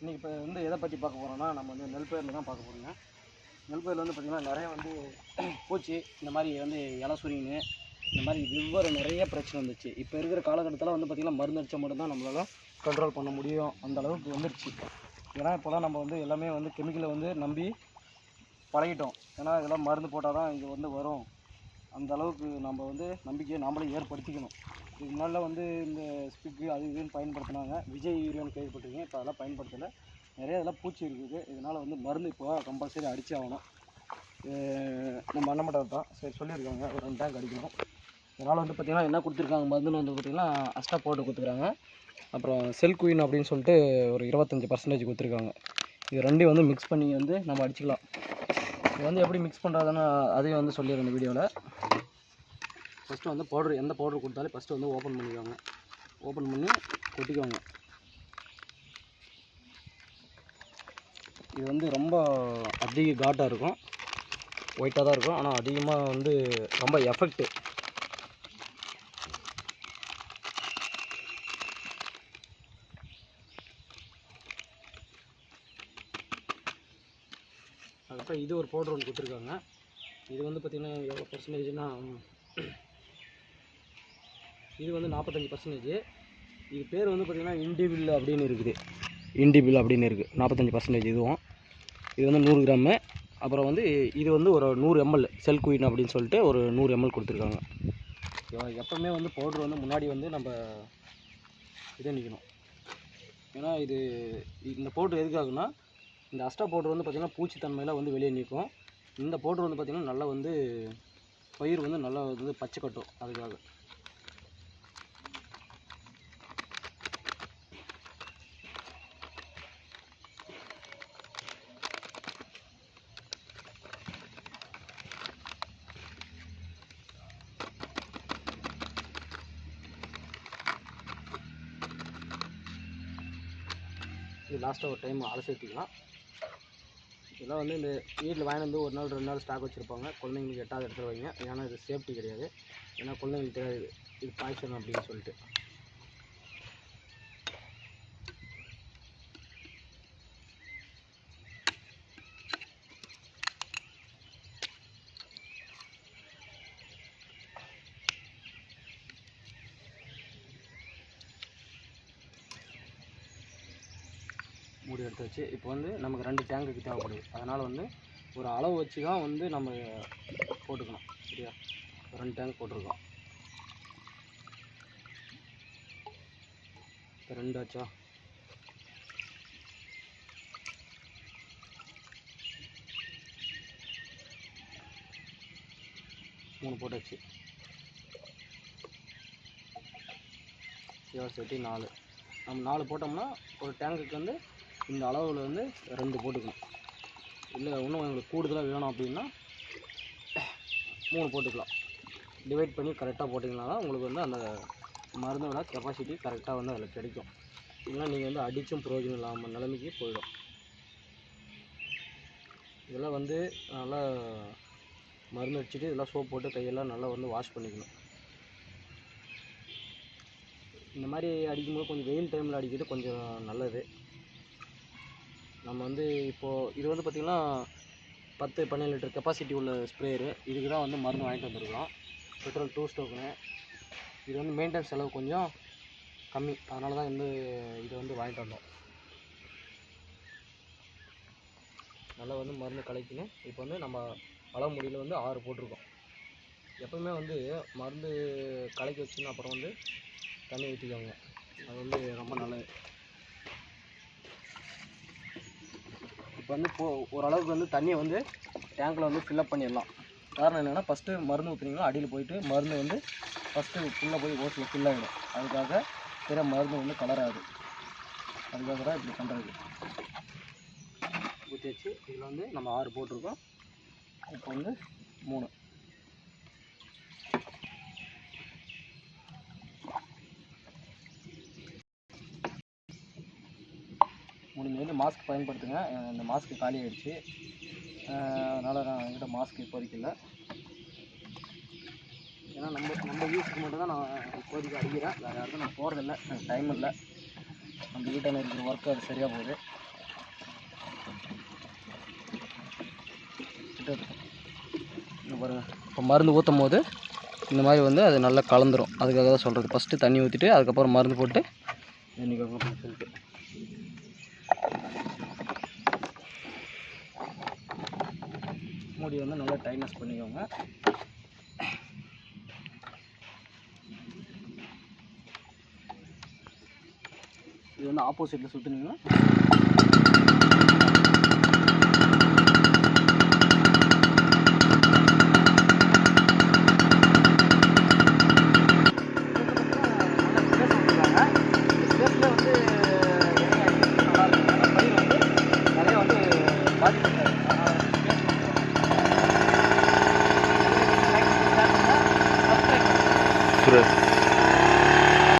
இன்றைக்கி இப்போ வந்து எதை பற்றி பார்க்க போகிறோம்னா நம்ம வந்து நெல் பயிரில் தான் பார்க்க போகிறோங்க நெல் பயிரில் வந்து பார்த்திங்கன்னா நிறைய வந்து பூச்சி இந்த மாதிரி வந்து இலை சுருங்கின்னு இந்த மாதிரி வெவ்வேறு நிறைய பிரச்சனை வந்துச்சு. இப்போ இருக்கிற காலகட்டத்தில் வந்து பார்த்திங்கன்னா மருந்து அடித்தா மட்டும்தான் நம்மளால் கண்ட்ரோல் பண்ண முடியும். அந்த அளவுக்கு வந்துடுச்சு ஏன்னா இப்போலாம் நம்ம வந்து எல்லாமே வந்து கெமிக்கலை வந்து நம்பி பழகிட்டோம். ஏன்னா இதெல்லாம் மருந்து போட்டால் தான் இது வந்து வரும். அந்த அளவுக்கு நம்ம வந்து நம்பிக்கையை நாமளே ஏற்படுத்திக்கணும். இதுக்கு முன்னால் வந்து இந்த ஸ்பிக்கு அது இதுன்னு பயன்படுத்தினாங்க. விஜய் யூரியான்னு கேள்விப்பட்டிருக்கீங்க. இப்போ அதெல்லாம் பயன்படுத்தலை. நிறைய இதெல்லாம் பூச்சி இருக்குது. இதனால் வந்து மருந்து இப்போ கம்பல்சரி அடிச்சு ஆகணும். நம்ம அண்ணமட்டம் தான் சரி சொல்லியிருக்காங்க. ஒரு ரெண்டு டேங்க் அடிக்கணும். இதனால் வந்து பார்த்திங்கன்னா என்ன கொடுத்துருக்காங்க? மருந்துன்னு வந்து பார்த்திங்கன்னா அஸ்டா போட்டு கொடுத்துருக்காங்க. அப்புறம் செல் குயின் அப்படின்னு சொல்லிட்டு ஒரு இருபத்தஞ்சி பர்சன்டேஜ் கொடுத்துருக்காங்க. இது ரெண்டையும் வந்து மிக்ஸ் பண்ணி வந்து நம்ம அடிச்சுக்கலாம். இது வந்து எப்படி மிக்ஸ் பண்ணுறதுன்னு அதையும் வந்து சொல்லிடுறேன் இந்த வீடியோவில். ஃபஸ்ட்டு வந்து பவுடர் எந்த பவுடர் கொடுத்தாலும் ஃபஸ்ட்டு வந்து ஓப்பன் பண்ணிக்கோங்க. ஓப்பன் பண்ணி கொட்டிக்கோங்க. இது வந்து ரொம்ப அதிக காட்டாக இருக்கும். ஒயிட்டாக தான் இருக்கும். ஆனால் அதிகமாக வந்து ரொம்ப எஃபெக்ட்டு அதுக்கப்புறம் இது ஒரு பவுடர் ஒன்று கொடுத்துருக்காங்க. இது வந்து பார்த்திங்கன்னா எவ்வளோ பர்சன்டேஜ்னால் இது வந்து நாற்பத்தஞ்சு பர்சன்டேஜ் இது பேர் வந்து பார்த்திங்கன்னா இண்டிபில் அப்படின்னு இருக்குது. இண்டிபில் அப்படின்னு இருக்குது நாற்பத்தஞ்சு பர்சன்டேஜ் இதுவும். இது வந்து நூறு கிராமு அப்புறம் வந்து இது வந்து ஒரு நூறு எம்எல் செல் குயின் அப்படின்னு சொல்லிட்டு ஒரு நூறு எம்எல் கொடுத்துருக்காங்க. எப்போவுமே வந்து பவுட்ரு வந்து முன்னாடி வந்து நம்ம இதை நிற்கணும் ஏன்னா இது இந்த பவுட்ரு எதுக்காகுன்னா இந்த அஸ்டா பவுட்ரு வந்து பார்த்திங்கன்னா பூச்சித்தன்மையில் வந்து வெளியே நிற்கும். இந்த பவுட்ரு வந்து பார்த்திங்கன்னா நல்லா வந்து பயிர் வந்து நல்லா வந்து பச்சை கட்டும். அதுக்காக. இது லாஸ்ட்டாக ஒரு டைம் அலசி ஊற்றிக்கலாம் இதெல்லாம் வந்து இந்த வீட்டில் வாங்கி வந்து ஒரு நாள் ரெண்டு நாள் ஸ்டாக் வச்சுருப்பாங்க. குழந்தைங்களுக்கு எட்டாவது இடத்துல வைங்க ஏன்னா இது சேஃப்டி கிடையாது. ஏன்னா குழந்தைங்களுக்கு தெரியாது இது பாய்ச்சணும் அப்படின்னு சொல்லிட்டு. மூடி எடுத்து வச்சு இப்போ வந்து நமக்கு ரெண்டு டேங்குக்கு தேவைப்படுது. அதனால் வந்து ஒரு அளவு வச்சு தான் வந்து நம்ம போட்டுக்கணும். சரியா? ரெண்டு டேங்க் போட்டிருக்கோம். இப்போ ரெண்டு ஆச்சா? மூணு போட்டாச்சு. சிவசெட்டி நாலு. நம்ம நாலு போட்டோம்னா ஒரு டேங்குக்கு வந்து இந்த அளவில் வந்து ரெண்டு போட்டுக்கணும் இல்லை இன்னும் எங்களுக்கு கூடுதலாக வேணும் அப்படின்னா மூணு போட்டுக்கலாம். டிவைட் பண்ணி கரெக்டாக போட்டிங்கன்னா தான் உங்களுக்கு வந்து அந்த மருந்தோட கெப்பாசிட்டி கரெக்டாக வந்து அதில் கிடைக்கும். இல்லைன்னா நீங்கள் வந்து அடித்தும் பிரயோஜனம் இல்லாமல் நிலைமைக்கு போயிடும். இதெல்லாம் வந்து நல்லா மருந்து அடிச்சுட்டு இதெல்லாம் சோப் போட்டு கையெல்லாம் நல்லா வந்து வாஷ் பண்ணிக்கணும். இந்த மாதிரி அடிக்கும்போது கொஞ்சம் வெயில் டைமில் அடிக்கிறது கொஞ்சம் நல்லது. நம்ம வந்து இப்போது இது வந்து பார்த்திங்கன்னா பத்து பன்னெண்டு லிட்டர் கெப்பாசிட்டி உள்ள ஸ்ப்ரேயரு இதுக்கு தான் வந்து மருந்து வாங்கிட்டு வந்திருக்கோம் பெட்ரோல் டூ ஸ்டோக்குன்னு இது வந்து மெயின்டெனன்ஸ் செலவு கொஞ்சம் கம்மி. அதனால தான் வந்து இதை வந்து வாங்கிட்டு வந்தோம். நல்லா வந்து மருந்து கலக்கின்னு இப்போ வந்து நம்ம அளவு முடியில் வந்து ஆறு போட்டிருக்கோம். எப்பவுமே வந்து மருந்து கலக்கி வச்சுன்னு அப்புறம் வந்து தண்ணி ஊற்றிக்கோங்க அது வந்து ரொம்ப நல்லது. இப்போ வந்து போ ஓரளவுக்கு வந்து தண்ணியை வந்து டேங்க்கில் வந்து ஃபில்லப் பண்ணிடலாம். காரணம் என்னென்னா ஃபஸ்ட்டு மருந்து ஊற்றுனீங்கன்னா அடியில் போயிட்டு மருந்து வந்து ஃபஸ்ட்டு ஃபுல்லாக போய் ஓட்டில் ஃபில் ஆகிடும் அதுக்காக பிற மருந்து வந்து கலராது அதுக்காக தான் இப்படி பண்ணுறது ஊற்றி வச்சு இதில் வந்து நம்ம ஆறு போட்டிருக்கோம். இப்போ வந்து மூணு. முடிஞ்ச வரைக்கும் மாஸ்க் பயன்படுத்துங்க. இந்த மாஸ்க்கு காலி ஆகிடுச்சு அதனால் நான் என்கிட்ட மாஸ்க் இப்போதைக்கு இல்லை. ஏன்னா நம்ம நம்ம யூஸுக்கு மட்டும்தான் நான் இப்போதைக்கு அடிக்கிறேன். வேறு யாருக்கும் நான் போகிறதில்ல எனக்கு டைம் இல்லை. நம்ம வீட்டில் இருக்கிற ஒர்க்கு அது சரியாக போகுது. பாருங்கள் இப்போ மருந்து ஊற்றும் போது இந்த மாதிரி வந்து அது நல்லா கலந்துரும். அதுக்காக தான் சொல்கிறது ஃபஸ்ட்டு தண்ணி ஊற்றிட்டு அதுக்கப்புறம் மருந்து போட்டு என்னைக்கு சொல்லிட்டு மூடி வந்து நல்லா டைட்னஸ் பண்ணிக்கோங்க. இது வந்து ஆப்போசிட்டில் சுற்றுனீங்கன்னா